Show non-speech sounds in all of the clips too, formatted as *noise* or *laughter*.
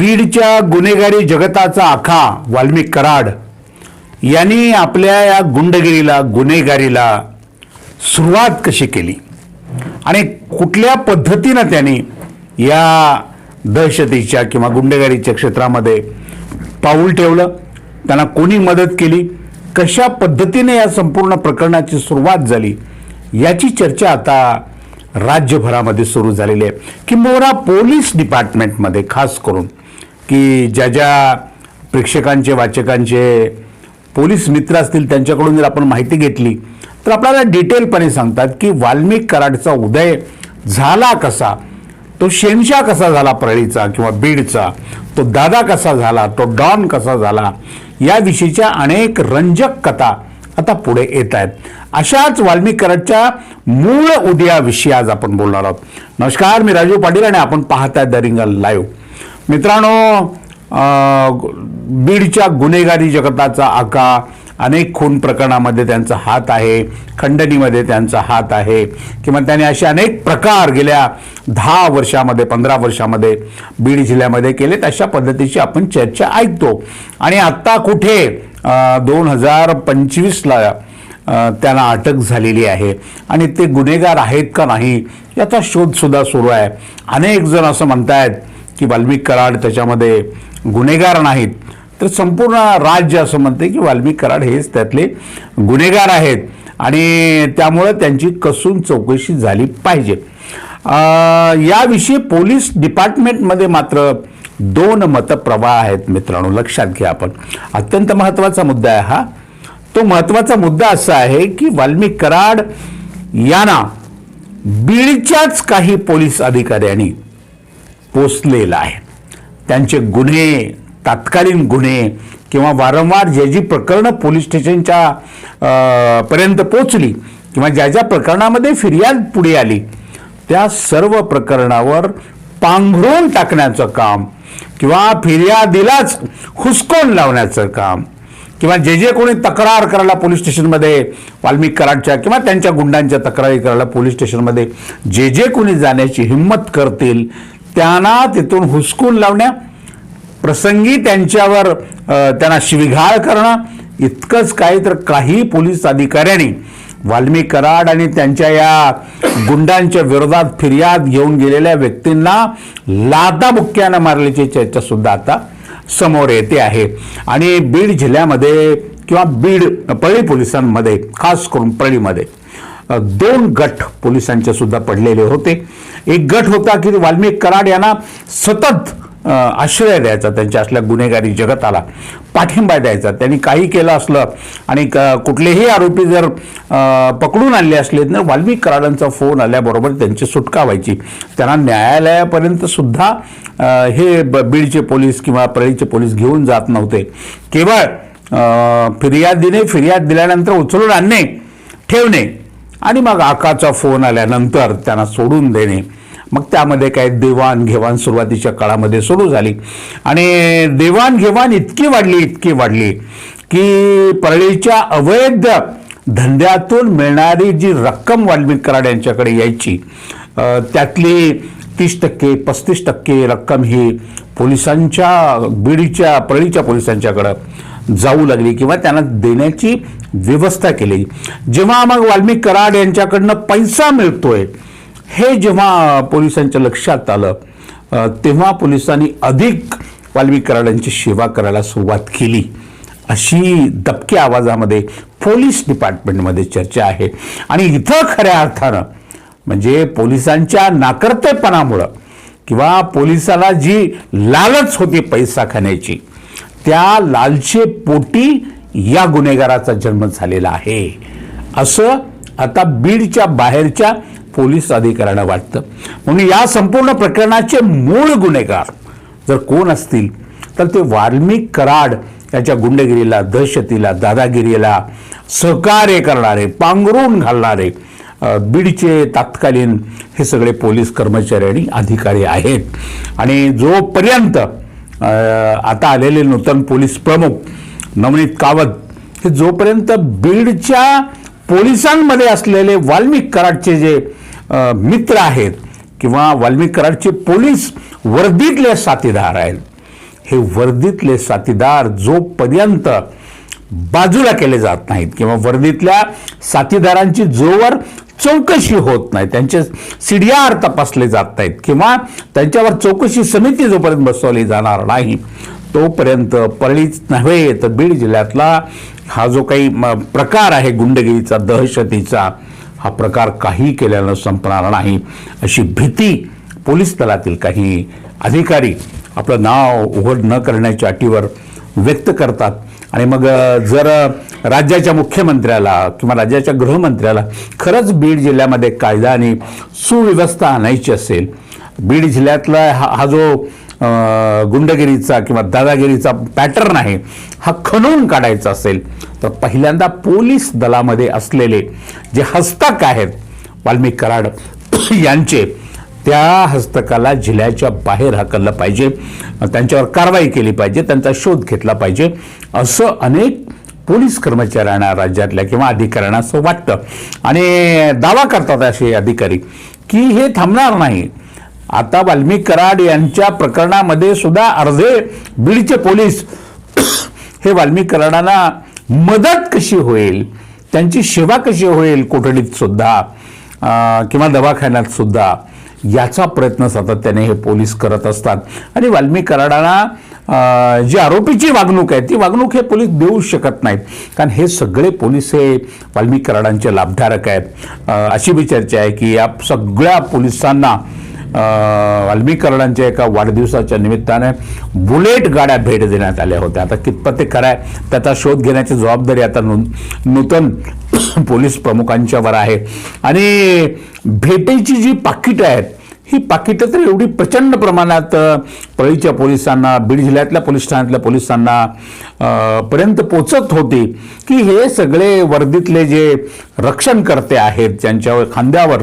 बीडच्या गुन्हेगारी जगताचा आखा वाल्मिक कराड. यांनी आपल्या या गुंडगिरीला गुन्हेगारीला सुरुवात कशी केली? आणि कुठल्या पद्धतीनं त्यांनी या दहशतीच्या किंवा गुंडेगारीच्या क्षेत्रामध्ये पाऊल ठेवलं? त्यांना कोणी मदत केली? कशा पद्धतीने या संपूर्ण प्रकरणाची सुरुवात झाली? याची चर्चा आता राज्यभरामध्ये सुरू झालेली आहे. किंबहुना पोलीस डिपार्टमेंटमध्ये खास करून. की ज्या ज्या प्रेक्षकांचे वाचकांचे पोलीस मित्र असतील त्यांच्याकडून जर आपण माहिती घेतली तर आपल्याला डिटेलपणे सांगतात की वाल्मिक कराडचा उदय झाला कसा? तो शेनशा कसा झाला परळीचा किंवा बीडचा? तो दादा कसा झाला? तो डॉन कसा झाला? याविषयीच्या अनेक रंजक कथा आता पुढे येत आहेत. अशाच वाल्मिक कराडच्या मूळ उदयाविषयी आज आपण बोलणार आहोत. नमस्कार मी राजू पाटील आणि आपण पाहत आहेत द रिंगल लाईव्ह. मित्रांनो बीडच्या गुन्हेगारी जगताचा आका अनेक खून प्रकरणामध्ये त्यांचा हात आहे खंडणीमध्ये त्यांचा हात आहे. किंवा त्यांनी असे अनेक प्रकार गेल्या दहा वर्षामध्ये पंधरा वर्षामध्ये बीड जिल्ह्यामध्ये केले. तशा पद्धतीची आपण चर्चा ऐकतो. आणि आत्ता कुठे दोन हजार पंचवीसला त्यांना अटक झालेली आहे. आणि ते गुन्हेगार आहेत का नाही याचा शोधसुद्धा सुरू आहे. अनेक जण असं म्हणतायत की वाल्मिक कराड त्याच्यामध्ये गुन्हेगार नाहीत. तर संपूर्ण राज्य असं म्हणते की वाल्मिक कराड हेच त्यातले गुन्हेगार आहेत. आणि त्यामुळं त्यांची कसून चौकशी झाली पाहिजे. याविषयी पोलीस डिपार्टमेंटमध्ये मात्र दोन मतप्रवाह आहेत मित्रांनो. लक्षात घ्या आपण. अत्यंत महत्त्वाचा मुद्दा आहे हा. तो महत्त्वाचा मुद्दा असा आहे की वाल्मिक कराड यांना बीडच्याच काही पोलीस अधिकाऱ्यांनी पोचलेला आहे. त्यांचे गुन्हे तात्कालीन गुन्हे किंवा वारंवार जे जी प्रकरणं पोलीस स्टेशनच्या पर्यंत पोचली किंवा ज्या ज्या प्रकरणामध्ये फिर्याद पुढे आली त्या सर्व प्रकरणावर पांघरून टाकण्याचं काम किंवा फिर्यादीलाच हुसकून लावण्याचं काम किंवा जे जे कोणी तक्रार करायला पोलीस स्टेशनमध्ये वाल्मिक कराडच्या किंवा त्यांच्या गुंडांच्या तक्रारी करायला पोलीस स्टेशनमध्ये जे जे कोणी जाण्याची हिंमत करतील त्यांना तिथून हुसकून लावण्या प्रसंगी त्यांच्यावर त्यांना शिविघाळ करणं इतकंच काय तर काही पोलीस अधिकाऱ्यांनी वाल्मी कराड आणि त्यांच्या या गुंडांच्या विरोधात फिर्याद घेऊन गेलेल्या व्यक्तींना लादाबुक्क्यानं मारल्याची चर्चासुद्धा आता समोर येते आहे. आणि बीड जिल्ह्यामध्ये किंवा बीड परळी पोलिसांमध्ये खास करून परळीमध्ये दोन गट पोलिसांचे सुद्धा पडलेले होते. एक गट होता की वाल्मिक कराड यांना सतत आश्रय द्यायचा त्यांच्या असल्या गुन्हेगारी जगताला पाठिंबा द्यायचा. त्यांनी काही केलं असलं आणि क- कुठलेही आरोपी जर पकडून आणले असले तर वाल्मिक कराडांचा फोन आल्याबरोबर त्यांची सुटका व्हायची. त्यांना न्यायालयापर्यंत सुद्धा हे ब- बीडचे पोलीस किंवा परळीचे पोलीस घेऊन जात नव्हते. केवळ फिर्यादीने फिर्याद दिल्यानंतर उचलून आणणे ठेवणे आणि मग आकाचा फोन आल्यानंतर त्यांना सोडून देणे. मग त्यामध्ये काय देवाणघेवाण सुरुवातीच्या काळामध्ये सुरू झाली. आणि देवाणघेवाण इतकी वाढली इतकी वाढली की परळीच्या अवैध धंद्यातून मिळणारी जी रक्कम वाल्मिक कराड यांच्याकडे यायची त्यातली तीस टक्के पस्तीस टक्के रक्कम ही पोलिसांच्या बीडीच्या परळीच्या पोलिसांच्याकडं जाऊ लागली किंवा त्यांना देण्याची व्यवस्था केली. जेव्हा मग वाल्मिक कराड यांच्याकडनं पैसा मिळतोय हे जेव्हा पोलिसांच्या लक्षात आलं तेव्हा पोलिसांनी अधिक वाल्मिक कराडांची सेवा करायला सुरुवात केली. अशी दबक्या आवाजामध्ये पोलीस डिपार्टमेंटमध्ये चर्चा आहे. आणि इथं खऱ्या अर्थानं म्हणजे पोलिसांच्या नाकर्तेपणामुळं किंवा पोलिसाला जी लालच होती पैसा खाण्याची त्या लालचे पोटी या गुन्हेगाराचा जन्म झालेला आहे. असं आता बीडच्या बाहेरच्या पोलीस अधिकाऱ्यांना वाटतं. म्हणून या संपूर्ण प्रकरणाचे मूळ गुन्हेगार जर कोण असतील तर ते वाल्मिक कराड याच्या गुंडगिरीला दहशतीला दादागिरीला सहकार्य करणारे पांघरून घालणारे बीडचे तात्कालीन हे सगळे पोलीस कर्मचारी आणि अधिकारी आहेत. आणि जोपर्यंत आता आलेले नूतन पोलीस प्रमुख नवनीत कावत हे जोपर्यंत बीडच्या पोलिसांमध्ये असलेले वाल्मिक कराडचे जे मित्र आहेत किंवा वाल्मिक कराडचे पोलीस वर्दीतले साथीदार आहेत हे वर्दीतले साथीदार जोपर्यंत बाजूला केले जात नाहीत किंवा वर्दीतल्या साथीदारांची जोवर चौकशी होत नाही. त्यांचे सी आर तपासले जात नाहीत किंवा त्यांच्यावर चौकशी समिती जोपर्यंत बसवली जाणार नाही तोपर्यंत परळीच नव्हे तर बीड जिल्ह्यातला हा जो काही म, प्रकार आहे गुंडगिरीचा दहशतीचा हा प्रकार काही केल्यानं संपणार नाही अशी भीती पोलीस दलातील काही अधिकारी आपलं नाव उघड न करण्याच्या अटीवर व्यक्त करतात. आणि मग जर राज्याच्या मुख्यमंत्र्याला किंवा राज्याच्या गृहमंत्र्याला खरंच बीड जिल्ह्यामध्ये कायदा आणि सुव्यवस्था आणायची असेल बीड जिल्ह्यातला हा हा जो गुंडगिरीचा किंवा दादागिरीचा पॅटर्न आहे हा खणून काढायचा असेल तर पहिल्यांदा पोलीस दलामध्ये असलेले जे हस्तक आहेत वाल्मिक कराड यांचे त्या हस्तकाला जिल्ह्याच्या बाहेर हकललं पाहिजे त्यांच्यावर कारवाई केली पाहिजे त्यांचा शोध घेतला पाहिजे असं अनेक पोलीस कर्मचाऱ्यांना राज्यातल्या किंवा अधिकाऱ्यांना असं वाटतं. आणि दावा करतात असे अधिकारी की हे थांबणार नाही. आता वाल्मिक कराड यांच्या प्रकरणामध्ये सुद्धा अर्धे बीडचे पोलीस *clears throat* हे वाल्मिक कराडांना मदत कशी होईल? त्यांची सेवा कशी होईल? कोठडीत सुद्धा किंवा दवाखान्यात सुद्धा? याचा प्रयत्न सातत्याने हे पोलीस करत असतात. आणि वाल्मिक कराडांना जी आरोपीची वागणूक आहे ती वागणूक हे पोलीस देऊ शकत नाहीत. कारण हे सगळे पोलीस हे वाल्मिक कराडांचे लाभधारक आहेत. अशी बी चर्चा आहे की या सगळ्या पोलिसांना अं, वाल्मिक कराडांच्या एका वाढदिवसाच्या निमित्ताने बुलेट गाड्या भेट देण्यात आल्या होत्या. आता कितपत ते खरं आहे त्याचा शोध घेण्याची जबाबदारी आता नू नूतन पोलीस प्रमुखांच्यावर आहे. आणि भेटीची जी पाकिटं आहेत ही पाकिटं तर एवढी प्रचंड प्रमाणात पळीच्या परळीच्या पोलिसांना बीड जिल्ह्यातल्या पोलीस ठाण्यातल्या पोलिसांना पर्यंत पोचत होती की हे सगळे वर्दीतले जे रक्षणकर्ते आहेत ज्यांच्यावर खांद्यावर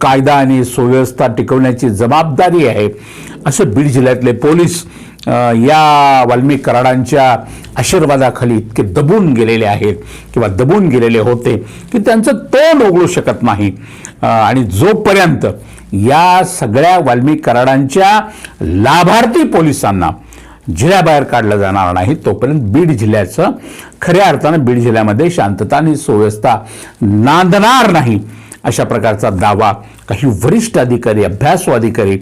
कायदा आणि सुव्यवस्था टिकवण्याची जबाबदारी आहे असे बीड जिल्ह्यातले पोलीस या वाल्मिक कराडांच्या आशीर्वादाखाली इतके दबून गेलेले आहेत किंवा दबून गेलेले होते की त्यांचं तोंड उघडू शकत नाही. आणि जोपर्यंत या सगळ्या वाल्मिक कराडांच्या लाभार्थी पोलिसांना जिल्ह्याबाहेर काढलं जाणार नाही तोपर्यंत बीड जिल्ह्याचं खऱ्या अर्थानं बीड जिल्ह्यामध्ये शांतता आणि सुव्यवस्था नांदणार नाही अशा प्रकारचा दावा काही वरिष्ठ अधिकारी अभ्यासू अधिकारी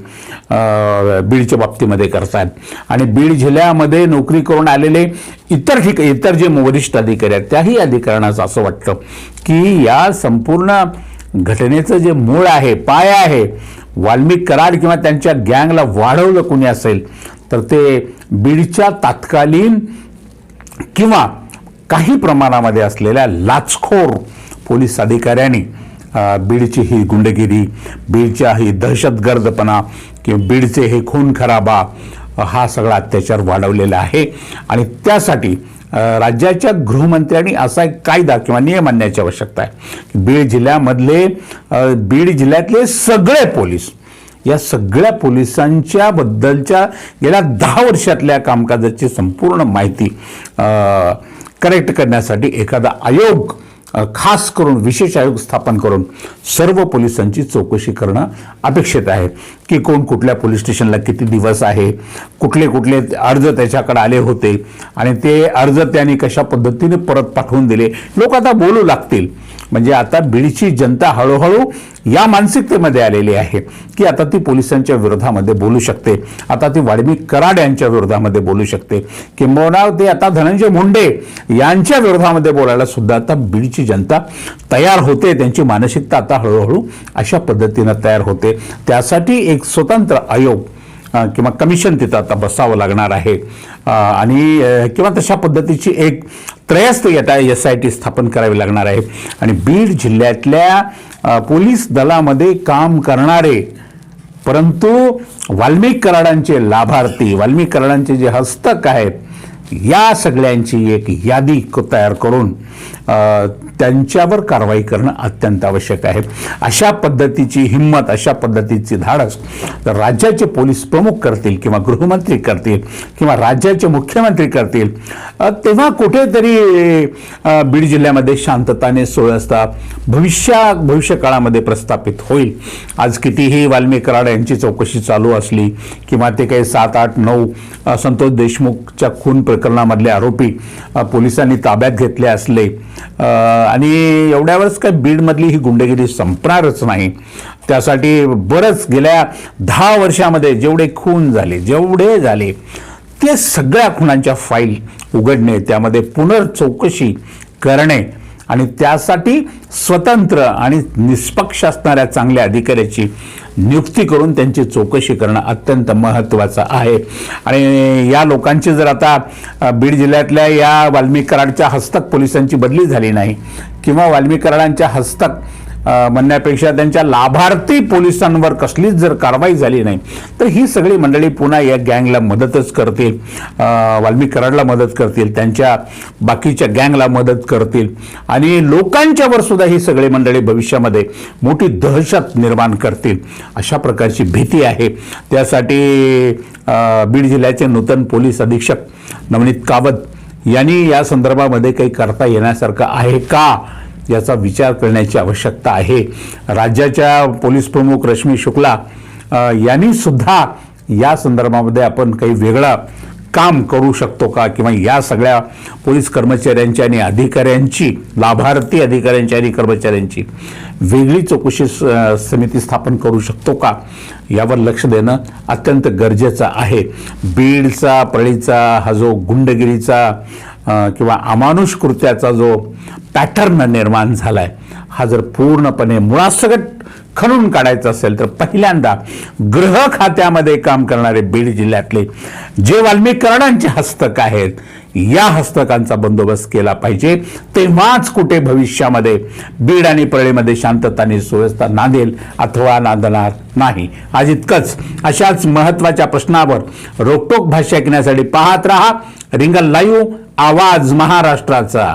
बीडच्या बाबतीमध्ये करतात आणि बीड जिल्ह्यामध्ये नोकरी करून आलेले इतर ठिक इतर जे वरिष्ठ अधिकारी आहेत त्याही अधिकाऱ्यांना असं वाटतं की या संपूर्ण घटनेचं जे मूळ आहे पाय आहे वाल्मिक कराड किंवा त्यांच्या गँगला वाढवलं कोणी असेल तर ते बीडच्या तात्कालीन किंवा काही प्रमाणामध्ये असलेल्या लाचखोर पोलीस अधिकाऱ्यांनी बीडची ही गुंडगिरी बीडच्या ही दहशतगर्दपणा किंवा बीडचे हे खून खराबा हा सगळा अत्याचार वाढवलेला आहे. आणि त्यासाठी राज्याच्या गृहमंत्र्यांनी असा एक कायदा किंवा नियम आणण्याची आवश्यकता आहे. बीड जिल्ह्यामधले बीड जिल्ह्यातले सगळे पोलीस या सगळ्या पोलिसांच्या बद्दलच्या गेल्या दहा वर्षातल्या कामकाजाची संपूर्ण माहिती करेक्ट करण्यासाठी एखादा आयोग खास करून विशेष आयोग स्थापन करून सर्व पोलिसांची चौकशी करणं अपेक्षित आहे. की कोण कुठल्या पोलीस स्टेशनला किती दिवस आहे कुठले कुठले अर्ज त्याच्याकडे आले होते आणि ते अर्ज त्याने कशा पद्धतीने परत पाठवून दिले लोक आता बोलू लागतील. म्हणजे आता बीडची जनता हळूहळू या मानसिकतेमध्ये आलेली आहे की आता ती पोलिसांच्या विरोधामध्ये बोलू शकते. आता ती वाडमी कराड यांच्या विरोधामध्ये बोलू शकते. किंबहुना ते आता धनंजय मुंडे यांच्या विरोधामध्ये बोलायला सुद्धा आता बीडची जनता तयार होते. त्यांची मानसिकता आता हळूहळू अशा पद्धतीनं तयार होते. त्यासाठी एक स्वतंत्र आयोग किंवा कमिशन तिथं आता बसावं लागणार आहे. आणि किंवा तशा पद्धतीची एक त्रयस्थ आता एस आय टी स्थापन करावी लागणार आहे. आणि बीड जिल्ह्यातल्या पोलीस दलामध्ये काम करणारे परंतु वाल्मिक कराडांचे लाभार्थी वाल्मिक कराडांचे जे हस्तक आहेत या सगळ्यांची एक यादी तयार करून त्यांच्यावर कारवाई करणं अत्यंत आवश्यक आहे. अशा पद्धतीची हिंमत अशा पद्धतीची धाडस तर राज्याचे पोलीस प्रमुख करतील किंवा गृहमंत्री करतील किंवा राज्याचे मुख्यमंत्री करतील तेव्हा कुठेतरी बीड जिल्ह्यामध्ये शांतताने सुव्यवस्था भविष्या भविष्यकाळामध्ये प्रस्थापित होईल. आज कितीही वाल्मीकराड यांची चौकशी चालू असली किंवा ते काही सात आठ नऊ संतोष देशमुखच्या खून प्रकरणामधले आरोपी पोलिसांनी ताब्यात घेतले असले. आणि एवढ्यावरच काय बीडमधली ही गुंडगिरी संपणारच नाही. त्यासाठी बरंच गेल्या दहा वर्षामध्ये जेवढे खून झाले जेवढे झाले ते सगळ्या खुनांच्या फाईल उघडणे त्यामध्ये पुनर्चौकशी करणे आणि त्यासाठी स्वतंत्र आणि निष्पक्ष असणाऱ्या चांगल्या अधिकाऱ्याची नियुक्ती करून त्यांची चौकशी करणं अत्यंत महत्त्वाचं आहे. आणि या लोकांची जर आता बीड जिल्ह्यातल्या या वाल्मिक कराडच्या हस्तक पोलिसांची बदली झाली नाही किंवा वाल्मिक कराडांच्या हस्तक म्हणण्यापेक्षा त्यांच्या लाभार्थी पोलिसांवर कसलीच जर कारवाई झाली नाही तर ही सगळी मंडळी पुन्हा या गँगला मदतच करतील. अ, वाल्मिक कराडला मदत करतील त्यांच्या बाकीच्या गँगला मदत करतील. आणि लोकांच्यावर सुद्धा ही सगळी मंडळी भविष्यामध्ये मोठी दहशत निर्माण करतील. अशा प्रकारची भीती आहे. त्यासाठी बीड जिल्ह्याचे नूतन पोलीस अधीक्षक नवनीत कावत यांनी या संदर्भामध्ये काही करता येण्यासारखं आहे का? याचा विचार करण्याची आवश्यकता आहे. राज्याच्या पोलीस प्रमुख रश्मी शुक्ला यांनी सुद्धा या संदर्भामध्ये आपण काही वेगळं काम करू शकतो का? किंवा या सगळ्या पोलीस कर्मचाऱ्यांची आणि अधिकाऱ्यांची लाभार्थी अधिकाऱ्यांची आणि कर्मचाऱ्यांची वेगळी चौकशी स- समिती स्थापन करू शकतो का? यावर लक्ष देणं अत्यंत गरजेचं आहे. बीडचा परळीचा हा जो गुंडगिरीचा किंवा अमानुष कृत्याचा जो पॅटर्न निर्माण झाला आहे हा जर पूर्णपणे मुळासकट खणून काढायचं असेल तर पहिल्यांदा गृह खात्यामध्ये काम करणारे बीड जिल्ह्यातले जे वाल्मीकरणांचे हस्तक आहेत या हस्तकांचा बंदोबस्त केला पाहिजे. तेव्हाच कुठे भविष्यामध्ये बीड आणि परळीमध्ये शांतता आणि सुव्यवस्था नांदेल अथवा नांदणार नाही. आज इतकंच. अशाच महत्त्वाच्या प्रश्नावर रोकटोक भाष्य ऐकण्यासाठी पाहत राहा. रिंगल लाईव्ह आवाज महाराष्ट्राचा.